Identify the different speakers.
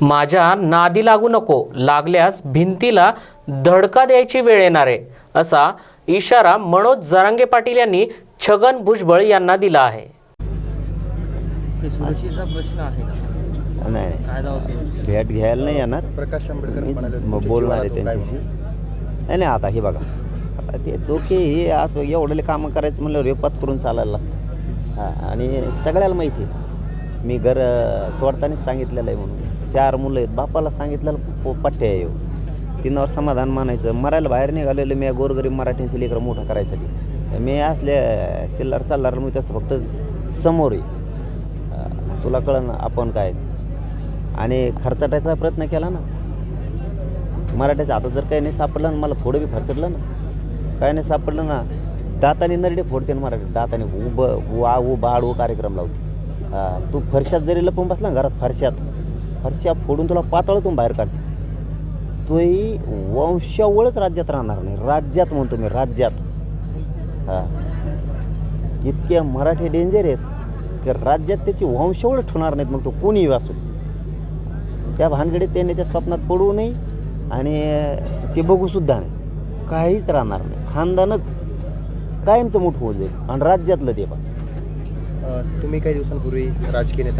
Speaker 1: माझ्या नादी लागू नको लागल्यास भिंतीला धडका द्यायची वेळ येणार आहे असा इशारा मनोज जरांगे पाटील यांनी छगन भुजबळ यांना दिला आहे.
Speaker 2: काही सुरक्षेचा प्रश्न आहे का?
Speaker 3: नाही भेट घ्यायला नाही येणार.
Speaker 4: प्रकाश आंबेडकर
Speaker 3: बोलणार आहे त्यांच्याशी. नाही नाही आता हे बघा. आता ते डोके हे आज एवढले कामं करायचं म्हणलं रेपात करून चालायला लागतं. हां आणि सगळ्याला माहिती आहे. मी घर सोडतानाच सांगितलेलं आहे म्हणून. चार मुलं आहेत. बापाला सांगितलं प- येऊ आहे तिनावर समाधान मानायचं. मरायला बाहेर निघालेलं मी या गोरगरीब मराठ्यांचे लेकरं मोठं करायसाठी. मी असल्या चिल्लार चालणार मी तसं फक्त समोर आहे. तुला कळलं ना आपण काय आणि खर्चाटायचा प्रयत्न केला ना. मराठ्याचं आता जर काही नाही सापडलं ना मला थोडं बी खर्चटलं ना. काय नाही सापडलं ना दाताने नरडे फोडते ना मराठी. दाताने उभं वा उ बाड उ कार्यक्रम लावते. तू फरशात जरी लपून बसला घरात फरशात. फरशा फोडून तुला पातळतून बाहेर काढते. तोही वंशावळच राज्यात राहणार नाही. राज्यात म्हणतो मी राज्यात. हां. इतके मराठी डेंजर आहेत की राज्यात त्याची वंशावळ ठेवणार नाहीत मग तो कोणीही असू त्या भानगडीत त्याने त्या स्वप्नात पडू नये आणि ते बघूसुद्धा नाही. काहीच राहणार नाही. खानदानच कायमचं मोठं होऊ जाईल आणि राज्यातलं ते
Speaker 4: पण. तुम्ही काही दिवसांपूर्वी राजकीय नेते